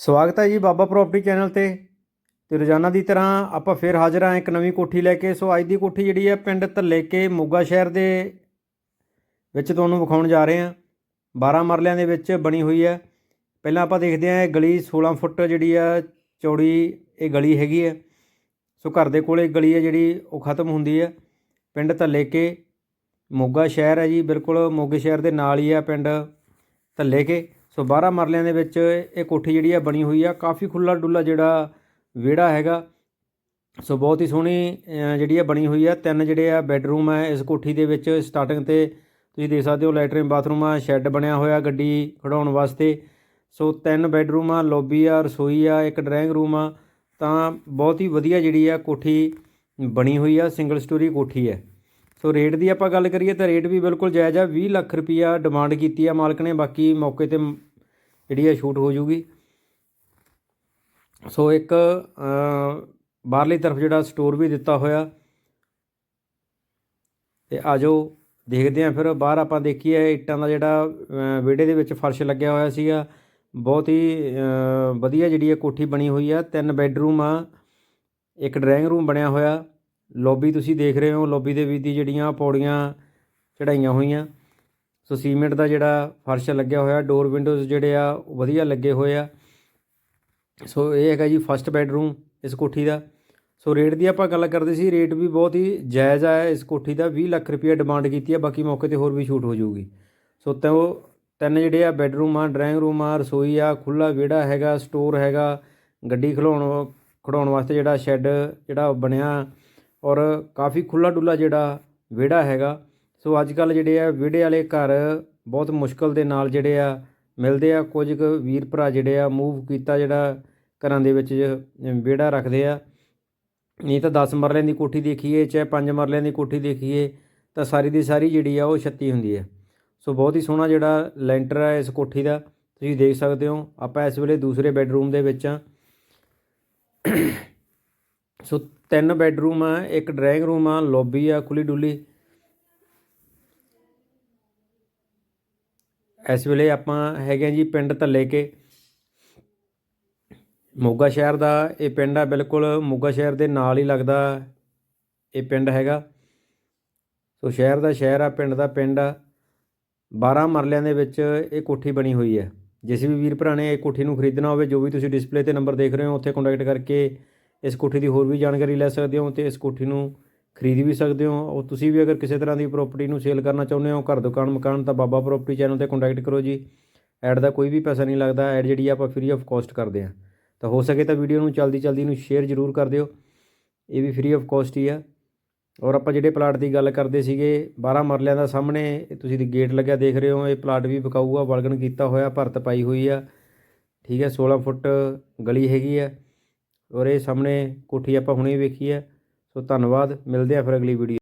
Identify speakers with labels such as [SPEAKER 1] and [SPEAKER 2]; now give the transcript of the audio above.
[SPEAKER 1] ਸਵਾਗਤ ਹੈ ਜੀ ਬਾਬਾ ਪ੍ਰਾਪਰਟੀ ਚੈਨਲ ਤੇ। ਤੇ ਰੋਜ਼ਾਨਾ ਦੀ ਤਰ੍ਹਾਂ ਆਪਾਂ ਫੇਰ ਹਾਜ਼ਰ ਹਾਂ ਇੱਕ ਨਵੀਂ ਕੋਠੀ ਲੈ ਕੇ। ਸੋ ਅੱਜ ਦੀ ਕੋਠੀ ਜਿਹੜੀ ਹੈ ਪਿੰਡ ਧੱਲੇ ਕੇ ਮੋਗਾ ਸ਼ਹਿਰ ਦੇ ਵਿੱਚ ਤੁਹਾਨੂੰ ਵਿਖਾਉਣ ਜਾ ਰਹੇ ਹਾਂ। 12 ਮਰਲਿਆਂ ਦੇ ਵਿੱਚ ਬਣੀ ਹੋਈ ਹੈ। ਪਹਿਲਾਂ ਆਪਾਂ ਦੇਖਦੇ ਹਾਂ ਇਹ ਗਲੀ 16 ਫੁੱਟ ਜਿਹੜੀ ਆ, ਚੌੜੀ ਇਹ ਗਲੀ ਹੈਗੀ ਹੈ। ਸੋ ਘਰ ਦੇ ਕੋਲੇ ਗਲੀ ਹੈ ਜਿਹੜੀ ਉਹ ਖਤਮ ਹੁੰਦੀ ਹੈ। ਪਿੰਡ ਧੱਲੇ ਕੇ ਮੋਗਾ ਸ਼ਹਿਰ ਹੈ ਜੀ, ਬਿਲਕੁਲ ਮੋਗੇ ਸ਼ਹਿਰ ਦੇ ਨਾਲ ਹੀ ਆ ਪਿੰਡ ਧੱਲੇ ਕੇ ਸੋ 12 ਮਰਲਿਆਂ ਦੇ ਵਿੱਚ ਇਹ ਕੋਠੀ ਜਿਹੜੀ ਆ ਬਣੀ ਹੋਈ ਆ, ਕਾਫੀ ਖੁੱਲਾ ਡੁੱਲਾ ਜਿਹੜਾ ਵਿਹੜਾ ਹੈਗਾ। ਸੋ ਬਹੁਤ ਹੀ ਸੋਹਣੀ ਜਿਹੜੀ ਆ ਬਣੀ ਹੋਈ ਆ। ਤਿੰਨ ਜਿਹੜੇ ਆ ਬੈੱਡਰੂਮ ਆ ਇਸ ਕੋਠੀ ਦੇ ਵਿੱਚ ਸਟਾਰਟਿੰਗ ਤੇ। ਤੁਸੀਂ ਦੇਖ ਸਕਦੇ ਹੋ ਲੈਟਰਿਨ ਬਾਥਰੂਮ ਆ, ਸ਼ੈੱਡ ਬਣਿਆ ਹੋਇਆ ਗੱਡੀ ਖੜਾਉਣ ਵਾਸਤੇ। ਸੋ ਤਿੰਨ ਬੈੱਡਰੂਮ ਆ, ਲੌਬੀ ਆ, ਰਸੋਈ ਆ, ਇੱਕ ਡਰਾਇੰਗ ਰੂਮ ਆ। ਤਾਂ ਬਹੁਤ ਹੀ ਵਧੀਆ ਜਿਹੜੀ ਆ ਕੋਠੀ ਬਣੀ ਹੋਈ ਆ ਸਿੰਗਲ ਸਟੋਰੀ ਕੋਠੀ ਹੈ। ਸੋ ਰੇਟ ਦੀ ਆਪਾਂ ਗੱਲ ਕਰੀਏ ਤਾਂ ਰੇਟ ਵੀ ਬਿਲਕੁਲ ਜਾਇਜ਼ ਆ। 20 ਲੱਖ ਰੁਪਈਆ ਡਿਮਾਂਡ ਕੀਤੀ ਆ ਮਾਲਕ ਨੇ। ਬਾਕੀ ਮੌਕੇ ਤੇ ਜਿਹੜੀ ਆ ਸ਼ੂਟ ਹੋ ਜੂਗੀ ਸੋ ਇੱਕ ਬਾਹਰਲੀ ਤਰਫ ਜਿਹੜਾ ਸਟੋਰ ਵੀ ਦਿੱਤਾ ਹੋਇਆ। ਤੇ ਆਜੋ ਦੇਖਦੇ ਆਂ ਫਿਰ। ਬਾਹਰ ਆਪਾਂ ਦੇਖੀਏ ਇੱਟਾਂ ਦਾ ਜਿਹੜਾ ਅ, ਵਿਹੜੇ ਦੇ ਵਿੱਚ ਫਰਸ਼ ਲੱਗਿਆ ਹੋਇਆ ਸੀਗਾ। ਬਹੁਤ ਹੀ ਵਧੀਆ ਜਿਹੜੀ ਇਹ ਕੋਠੀ ਬਣੀ ਹੋਈ ਆ। ਤਿੰਨ ਬੈੱਡਰੂਮ ਆ। ਇੱਕ ਡਰਾਇੰਗ ਰੂਮ ਬਣਿਆ ਹੋਇਆ। ਲੌਬੀ ਤੁਸੀਂ ਦੇਖ ਰਹੇ ਹੋ। ਲੌਬੀ ਦੇ ਵਿੱਚ ਦੀ ਜਿਹੜੀਆਂ ਪੌੜੀਆਂ ਚੜਾਈਆਂ ਹੋਈਆਂ। ਸੋ ਸੀਮੈਂਟ ਦਾ ਜਿਹੜਾ ਫਰਸ਼ ਲੱਗਿਆ ਹੋਇਆ ਡੋਰ ਵਿੰਡੋਜ਼ ਜਿਹੜੇ ਆ, ਉਹ ਵਧੀਆ ਲੱਗੇ ਹੋਏ ਆ। ਸੋ ਇਹ ਹੈਗਾ ਜੀ ਫਸਟ ਬੈਡਰੂਮ ਇਸ ਕੋਠੀ ਦਾ। ਸੋ ਰੇਟ ਦੀ ਆਪਾਂ ਗੱਲ ਕਰਦੇ ਸੀ ਰੇਟ ਵੀ ਬਹੁਤ ਹੀ ਜਾਇਜ਼ ਆ, ਇਸ ਕੋਠੀ ਦਾ 20 ਲੱਖ ਰੁਪਏ ਡਿਮਾਂਡ ਕੀਤੀ ਆ, ਬਾਕੀ ਮੌਕੇ ਤੇ ਹੋਰ ਵੀ ਛੂਟ ਹੋ ਜਾਊਗੀ। ਸੋ ਤਾਂ ਉਹ ਤਿੰਨ ਜਿਹੜੇ ਆ ਬੈਡਰੂਮ ਆ ਡਰਾਇੰਗ ਰੂਮ ਆ, ਰਸੋਈ ਆ ਖੁੱਲਾ ਵਿਹੜਾ ਹੈਗਾ ਸਟੋਰ ਹੈਗਾ, ਗੱਡੀ ਖਲਾਉਣ ਖੜਾਉਣ ਵਾਸਤੇ ਜਿਹੜਾ ਸ਼ੈੱਡ ਜਿਹੜਾ ਬਣਿਆ, ਔਰ ਕਾਫੀ ਖੁੱਲਾ ਡੁੱਲਾ ਜਿਹੜਾ ਵਿਹੜਾ ਹੈਗਾ। ਸੋ ਅੱਜ ਕੱਲ ਜਿਹੜੇ ਆ, ਵਿਹੜੇ ਵਾਲੇ ਘਰ ਬਹੁਤ ਮੁਸ਼ਕਲ ਦੇ ਨਾਲ ਜਿਹੜੇ ਆ, ਮਿਲਦੇ ਆ। ਕੁਝ ਕੁ ਵੀਰ ਭਰਾ ਜਿਹੜੇ ਆ ਮੂਵ ਕੀਤਾ ਜਿਹੜਾ ਘਰਾਂ ਦੇ ਵਿੱਚ ਵਿਹੜਾ ਰੱਖਦੇ ਆ। ਨਹੀਂ ਤਾਂ 10 ਮਰਲਿਆਂ ਦੀ ਕੋਠੀ ਦੇਖੀਏ, ਚਾਹੇ 5 ਮਰਲਿਆਂ ਦੀ ਕੋਠੀ ਦੇਖੀਏ, ਤਾਂ ਸਾਰੀ ਦੀ ਸਾਰੀ ਜਿਹੜੀ ਆ, ਉਹ 36 ਹੁੰਦੀ ਹੈ ਸੋ ਬਹੁਤ ਹੀ ਸੋਹਣਾ ਜਿਹੜਾ ਲੈਂਟਰ ਹੈ ਇਸ ਕੋਠੀ ਦਾ, ਤੁਸੀਂ ਦੇਖ ਸਕਦੇ ਹੋ। ਆਪਾਂ ਇਸ ਵੇਲੇ ਦੂਸਰੇ ਬੈੱਡਰੂਮ ਦੇ ਵਿੱਚ ਆ। ਸੋ ਤਿੰਨ ਬੈੱਡਰੂਮ ਆ, ਇੱਕ ਡਰਾਇੰਗ ਰੂਮ ਆ, ਲੌਬੀ ਆ ਖੁੱਲੀ ਡੁੱਲੀ ਇਸ ਵੇਲੇ ਆਪਾਂ ਹੈਗੇ ਆ ਜੀ ਪਿੰਡ ਧੱਲੇ ਕੇ ਮੋਗਾ ਸ਼ਹਿਰ ਦਾ ਇਹ ਪਿੰਡ ਆ, ਬਿਲਕੁਲ ਮੋਗਾ ਸ਼ਹਿਰ ਦੇ ਨਾਲ ਹੀ ਲੱਗਦਾ ਇਹ ਪਿੰਡ ਹੈਗਾ। ਸੋ ਸ਼ਹਿਰ ਦਾ ਸ਼ਹਿਰ ਆ, ਪਿੰਡ ਦਾ ਪਿੰਡ ਆ। 12 ਮਰਲਿਆਂ ਦੇ ਵਿੱਚ ਇਹ ਕੋਠੀ ਬਣੀ ਹੋਈ ਹੈ। ਜਿਸ ਵੀ ਵੀਰ ਭਰਾ ਨੇ ਇਹ ਕੋਠੀ ਨੂੰ ਖਰੀਦਣਾ ਹੋਵੇ, ਜੋ ਵੀ ਤੁਸੀਂ ਡਿਸਪਲੇ ਤੇ ਨੰਬਰ ਦੇਖ ਰਹੇ ਹੋ, ਉੱਥੇ ਕੰਟੈਕਟ ਕਰਕੇ ਇਸ ਕੋਠੀ ਦੀ ਹੋਰ ਵੀ ਜਾਣਕਾਰੀ ਲੈ ਸਕਦੇ ਹੋ ਤੇ ਇਸ ਕੋਠੀ ਨੂੰ ਖਰੀਦ ਵੀ ਸਕਦੇ ਹੋ। ਉਹ ਤੁਸੀਂ ਵੀ ਅਗਰ ਕਿਸੇ ਤਰ੍ਹਾਂ ਦੀ ਪ੍ਰਾਪਰਟੀ ਨੂੰ ਸੇਲ ਕਰਨਾ ਚਾਹੁੰਦੇ ਹੋ, ਘਰ ਦੁਕਾਨ ਮਕਾਨ, ਤਾਂ ਬਾਬਾ ਪ੍ਰਾਪਰਟੀ ਚੈਨਲ ਤੇ ਕੰਟੈਕਟ ਕਰੋ ਜੀ। ਐਡ ਦਾ ਕੋਈ ਵੀ ਪੈਸਾ ਨਹੀਂ ਲੱਗਦਾ। ਐਡ ਜਿਹੜੀ ਆ ਆਪਾਂ ਫ੍ਰੀ ਆਫ ਕਾਸਟ ਕਰਦੇ ਹਾਂ ਤਾਂ ਹੋ ਸਕੇ ਤਾਂ ਵੀਡੀਓ ਨੂੰ ਜਲਦੀ ਜਲਦੀ ਨੂੰ ਸ਼ੇਅਰ ਜ਼ਰੂਰ ਕਰ ਦਿਓ। ਇਹ ਵੀ ਫ੍ਰੀ ਆਫ ਕਾਸਟ ਹੀ ਆ। ਔਰ ਆਪਾਂ ਜਿਹੜੇ ਪਲਾਟ ਦੀ ਗੱਲ ਕਰਦੇ ਸੀਗੇ 12 ਮਰਲਿਆਂ ਦਾ ਸਾਹਮਣੇ ਤੁਸੀਂ ਦੀ ਗੇਟ ਲੱਗਿਆ ਦੇਖ ਰਹੇ ਹੋ, ਇਹ ਪਲਾਟ ਵੀ ਵਿਕਾਊਗਾ, ਵਲਗਣ ਕੀਤਾ ਹੋਇਆ, ਭਰਤ ਪਾਈ ਹੋਈ ਆ। ਠੀਕ ਹੈ 16 ਫੁੱਟ ਗਲੀ ਹੈਗੀ ਆ। ਔਰ ਇਹ ਸਾਹਮਣੇ ਕੋਠੀ ਆਪਾਂ ਹੁਣੇ ਵੇਖੀ ਹੈ ਸੋ ਧੰਨਵਾਦ ਮਿਲਦੇ ਹਾਂ ਫਿਰ ਅਗਲੀ ਵੀਡੀਓ